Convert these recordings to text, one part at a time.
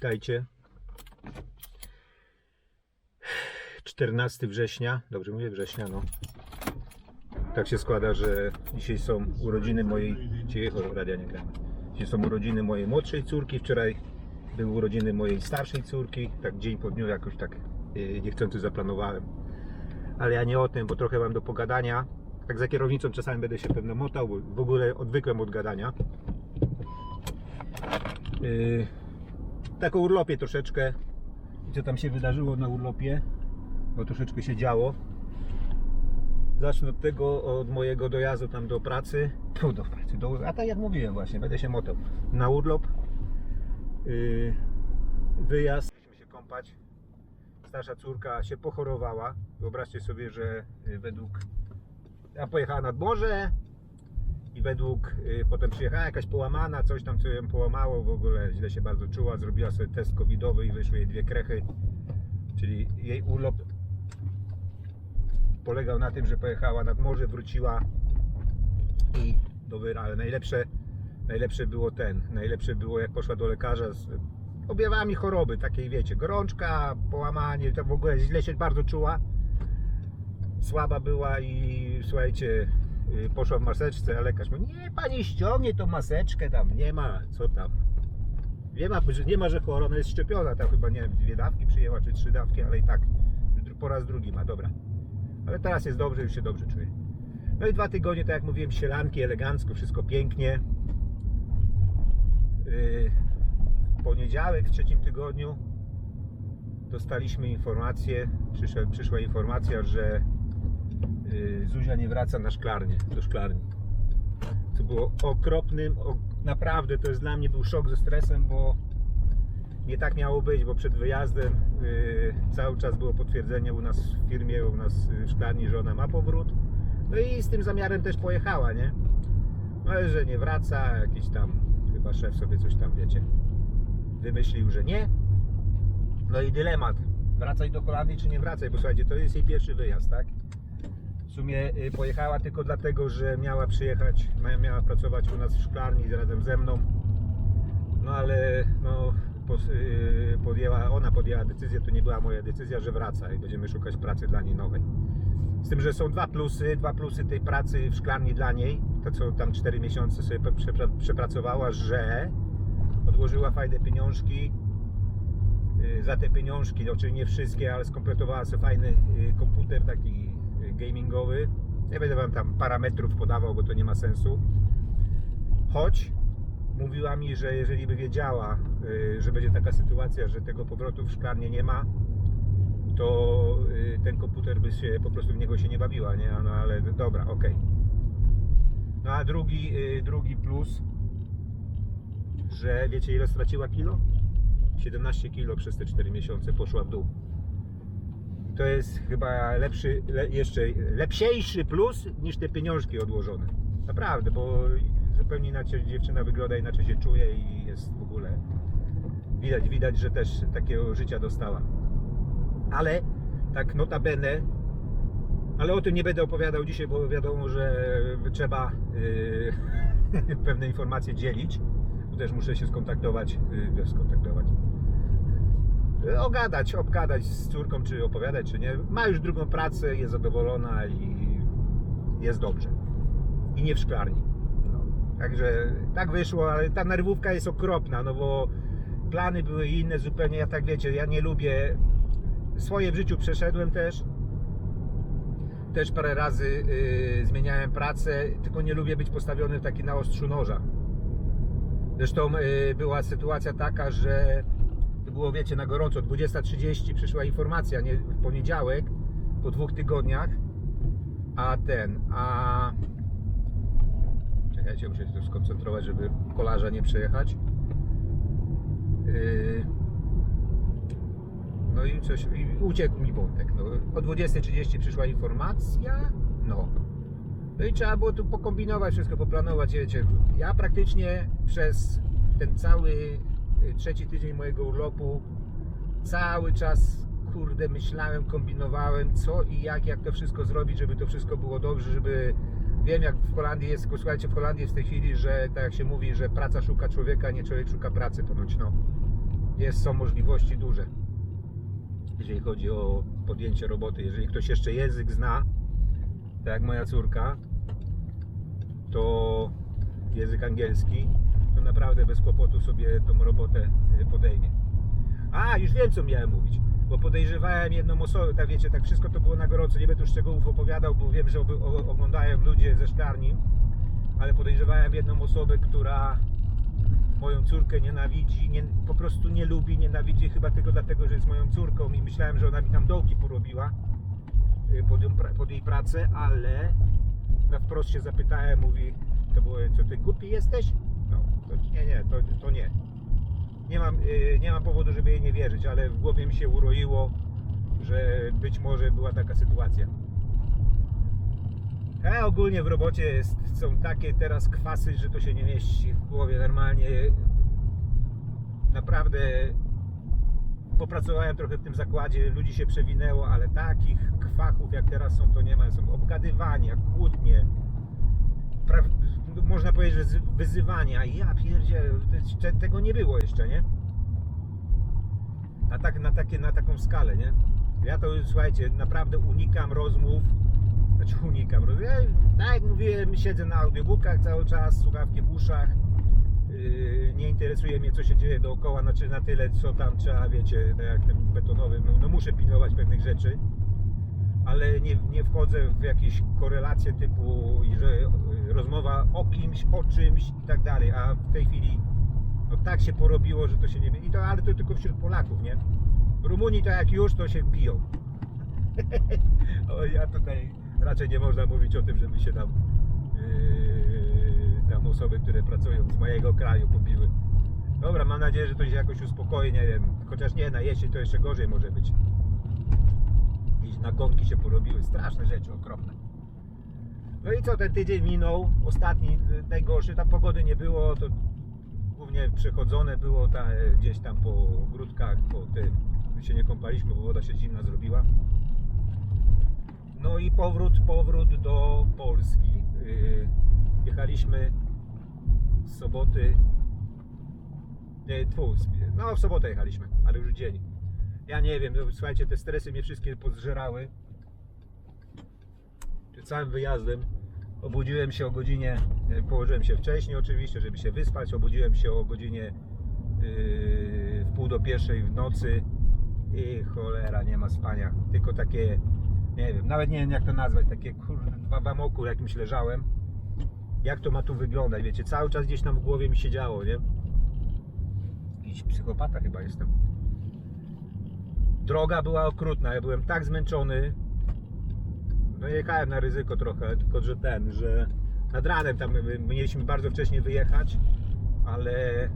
Witajcie. 14 września, dobrze mówię września, no. Tak się składa, że dzisiaj są urodziny mojej, cicho, radia nie gramy. Dzisiaj są urodziny mojej młodszej córki, wczoraj były urodziny mojej starszej córki, tak dzień po dniu jakoś tak yy, niechcący zaplanowałem. Ale ja nie o tym, bo trochę mam do pogadania. Tak za kierownicą czasami będę się pewno motał, bo w ogóle odwykłem od gadania. Yy, tak o urlopie troszeczkę. I co tam się wydarzyło na urlopie? Bo troszeczkę się działo. Zacznę od tego, od mojego dojazdu tam do pracy. Tu do pracy, do, a tak jak mówiłem właśnie, będę się motał. Na urlop. Yy, wyjazd. Musimy się kąpać. Starsza córka się pochorowała. Wyobraźcie sobie, że yy, według... Ja pojechała nad morze, i według, y, potem przyjechała jakaś połamana, coś tam co ją połamało, w ogóle źle się bardzo czuła, zrobiła sobie test covidowy i wyszły jej dwie krechy, czyli jej urlop polegał na tym, że pojechała nad morze, wróciła i do wyra, ale najlepsze, najlepsze było ten, najlepsze było jak poszła do lekarza z objawami choroby, takiej wiecie, gorączka, połamanie, to w ogóle źle się bardzo czuła, słaba była i słuchajcie, poszła w maseczce, a lekarz mówi, nie pani ściągnie tą maseczkę tam, nie ma, co tam. Nie ma, że- nie ma, że chora, jest szczepiona, tam chyba nie wiem, dwie dawki przyjęła, czy trzy dawki, ale i tak po raz drugi ma, dobra. Ale teraz jest dobrze, już się dobrze czuje. No i dwa tygodnie, tak jak mówiłem, sielanki, elegancko, wszystko pięknie. Yy, W poniedziałek, w trzecim tygodniu dostaliśmy informację, przyszła, informacja, że Zuzia nie wraca na szklarnię, do szklarni. Co było okropnym, naprawdę to jest dla mnie był szok ze stresem, bo nie tak miało być, bo przed wyjazdem yy, cały czas było potwierdzenie u nas w firmie, u nas w szklarni, że ona ma powrót. No i z tym zamiarem też pojechała, nie? No ale że nie wraca, jakiś tam chyba szef sobie coś tam, wiecie, wymyślił, że nie. No i dylemat. Wracaj do Holandii czy nie wracaj, bo słuchajcie, to jest jej pierwszy wyjazd, tak? Sumie y, pojechała tylko dlatego, że miała przyjechać, miała pracować u nas w szklarni razem ze mną. No ale no, y, podjęła, ona podjęła decyzję, to nie była moja decyzja, że wraca i będziemy szukać pracy dla niej nowej. Z tym, że są dwa plusy, dwa plusy tej pracy w szklarni dla niej, to co tam 4 miesiące sobie przepracowała, że odłożyła fajne pieniążki y, za te pieniążki, no, oczywiście nie wszystkie, ale skompletowała sobie fajny komputer taki gamingowy. Nie będę wam tam parametrów podawał, bo to nie ma sensu. Choć mówiła mi, że jeżeli by wiedziała, y, że będzie taka sytuacja, że tego powrotu w szklarnię nie ma, to y, ten komputer by się po prostu w niego się nie bawiła, nie? No ale dobra, okej. No a drugi, y, drugi plus, że wiecie ile straciła kilo? 17 kilo przez te 4 miesiące poszła w dół. To jest chyba lepszy, le, jeszcze lepsiejszy plus niż te pieniążki odłożone. Naprawdę, bo zupełnie inaczej dziewczyna wygląda, inaczej się czuje i jest w ogóle widać, widać, że też takiego życia dostała. Ale tak notabene, ale o tym nie będę opowiadał dzisiaj, bo wiadomo, że trzeba yy, pewne informacje dzielić. Też muszę się skontaktować, yy, skontaktować. Yy, Ogadać, obgadać z córką, czy opowiadać, czy nie. Ma już drugą pracę, jest zadowolona i jest dobrze. I nie w szklarni. No. Także tak wyszło, ale ta nerwówka jest okropna, no bo plany były inne zupełnie. Ja tak wiecie, ja nie lubię. Swoje w życiu przeszedłem też. Też parę razy yy, zmieniałem pracę, tylko nie lubię być postawiony taki na ostrzu noża. Zresztą yy, była sytuacja taka, że to było, wiecie, na gorąco, 20.30 przyszła informacja, nie, w poniedziałek, po dwóch tygodniach, a ten, a... Czekajcie, muszę się tu skoncentrować, żeby kolarza nie przejechać. Yy, no i coś, i uciekł mi wątek. No, o 20.30 przyszła informacja, no. No i trzeba było tu pokombinować, wszystko poplanować, wiecie. Ja praktycznie przez ten cały trzeci tydzień mojego urlopu cały czas, kurde, myślałem, kombinowałem, co i jak, jak to wszystko zrobić, żeby to wszystko było dobrze, żeby... Wiem, jak w Holandii jest, słuchajcie, w Holandii jest w tej chwili, że tak jak się mówi, że praca szuka człowieka, nie człowiek szuka pracy ponoć, no. jest, są możliwości duże, jeżeli chodzi o podjęcie roboty. Jeżeli ktoś jeszcze język zna, tak jak moja córka, to język angielski, naprawdę bez kłopotu sobie tą robotę y, podejmie. A, już wiem co miałem mówić, bo podejrzewałem jedną osobę, tak wiecie, tak wszystko to było na gorąco, nie będę szczegółów opowiadał, bo wiem, że oglądają ludzie ze szklarni, ale podejrzewałem jedną osobę, która moją córkę nienawidzi, nie, po prostu nie lubi, nienawidzi chyba tylko dlatego, że jest moją córką i myślałem, że ona mi tam dołki porobiła y, pod, pod jej pracę, ale na wprost się zapytałem, mówi, to było, co ty głupi jesteś? No, to nie, nie, to, to nie. Nie mam, y, nie mam powodu, żeby jej nie wierzyć, ale w głowie mi się uroiło, że być może była taka sytuacja. A ogólnie w robocie jest, są takie teraz kwasy, że to się nie mieści w głowie normalnie. Naprawdę popracowałem trochę w tym zakładzie, ludzi się przewinęło, ale takich kwachów jak teraz są, to nie ma. Są obgadywania, kłótnie, pra, można powiedzieć, wyzywania. Ja pierdzie, tego nie było jeszcze, nie? Na, tak, na, takie, na taką skalę, nie? Ja to, słuchajcie, naprawdę unikam rozmów, znaczy unikam rozmów. Ja, tak jak mówiłem, siedzę na audiobookach cały czas, słuchawki w uszach. Yy, nie interesuje mnie, co się dzieje dookoła, znaczy na tyle, co tam trzeba, wiecie, tak jak ten betonowy, no, no muszę pilnować pewnych rzeczy, ale nie, nie wchodzę w jakieś korelacje typu, że rozmowa o kimś, o czymś i tak dalej, a w tej chwili no, tak się porobiło, że to się nie... I to, ale to tylko wśród Polaków, nie? Rumunii to jak już, to się biją. o, ja tutaj raczej nie można mówić o tym, żeby się tam yy, tam osoby, które pracują z mojego kraju pobiły. Dobra, mam nadzieję, że to się jakoś uspokoi, nie wiem, chociaż nie, na jesień to jeszcze gorzej może być. Nagonki się porobiły, straszne rzeczy, okropne. No i co, ten tydzień minął, ostatni, y, najgorszy, tam pogody nie było, to głównie przechodzone było ta, e, gdzieś tam po ogródkach, po tym, się nie kąpaliśmy, bo woda się zimna zrobiła. No i powrót, powrót do Polski. Yy, Jechaliśmy z soboty. Nie, tfu, no w sobotę jechaliśmy, ale już dzień. Ja nie wiem, słuchajcie, te stresy mnie wszystkie podzżerały. Przed całym wyjazdem obudziłem się o godzinie, e, położyłem się wcześniej oczywiście, żeby się wyspać. Obudziłem się o godzinie yy, w pół do pierwszej w nocy i cholera, nie ma spania. Tylko takie, nie wiem, nawet nie wiem jak to nazwać, takie kurde, w amoku jakimś leżałem. Jak to ma tu wyglądać, wiecie, cały czas gdzieś tam w głowie mi się działo, nie? Jakiś psychopata chyba jestem. Droga była okrutna, ja byłem tak zmęczony. No jechałem na ryzyko trochę, tylko że ten, że nad ranem tam my- my mieliśmy bardzo wcześnie wyjechać, ale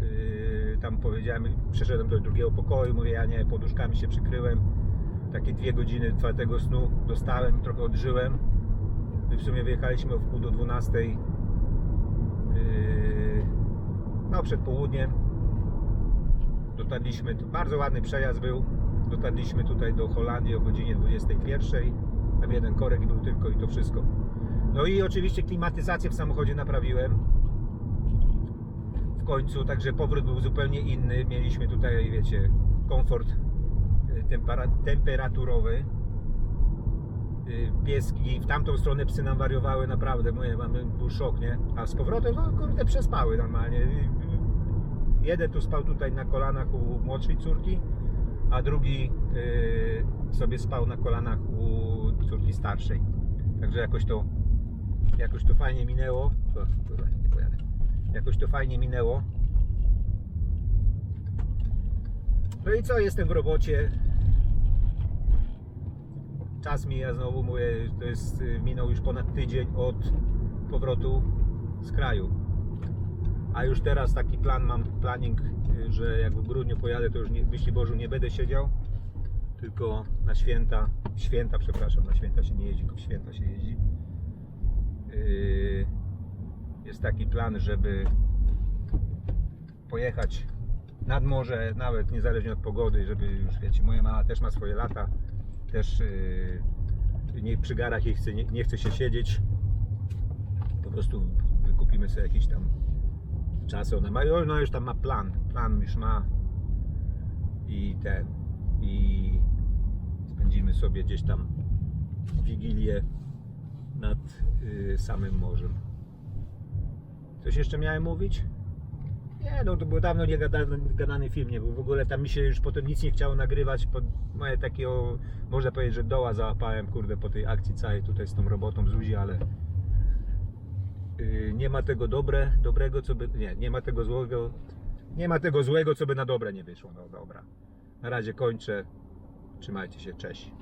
yy, tam powiedziałem, przeszedłem do drugiego pokoju, mówię, ja nie, poduszkami się przykryłem. Takie dwie godziny twardego snu dostałem, trochę odżyłem. I w sumie wyjechaliśmy o wpół do 12. Yy, no, przed południem. Dotarliśmy, bardzo ładny przejazd był. Dotarliśmy tutaj do Holandii o godzinie 21. Tam jeden korek był tylko i to wszystko. No i oczywiście klimatyzację w samochodzie naprawiłem. W końcu, także powrót był zupełnie inny. Mieliśmy tutaj, wiecie, komfort y, tempera- temperaturowy. Y, Pieski w tamtą stronę psy nam wariowały naprawdę, mówię, mamy był szok, nie? A z powrotem, no kurde, przespały normalnie. Y, Jeden tu spał tutaj na kolanach u młodszej córki, a drugi y, sobie spał na kolanach u córki starszej. Także jakoś to, jakoś to fajnie minęło. O, kurwa, nie pojadę. Jakoś to fajnie minęło. No i co, jestem w robocie. Czas mija znowu, mówię, to jest, y, minął już ponad tydzień od powrotu z kraju. A już teraz taki plan mam, planning, y, że jak w grudniu pojadę, to już nie, w Myśli Bożu nie będę siedział, tylko na święta, święta, przepraszam, na święta się nie jeździ, tylko w święta się jeździ. Yy, Jest taki plan, żeby pojechać nad morze, nawet niezależnie od pogody, żeby już wiecie, moja mama też ma swoje lata, też yy, nie przy garach jej chce, nie, nie chce się siedzieć. Po prostu wykupimy sobie jakiś tam czas. Ona ma, ona już tam ma plan, plan już ma i ten i spędzimy sobie gdzieś tam wigilię nad y, samym morzem. Coś jeszcze miałem mówić? Nie, no to był dawno nie gadany, film, nie był. W ogóle tam mi się już potem nic nie chciało nagrywać. Pod moje takiego, można powiedzieć, że doła załapałem, kurde, po tej akcji całej tutaj z tą robotą z Zuzi, ale nie ma tego dobre, dobrego, co by, nie, nie ma tego złego, nie ma tego złego, co by na dobre nie wyszło. No dobra. Na razie kończę. Trzymajcie się, cześć.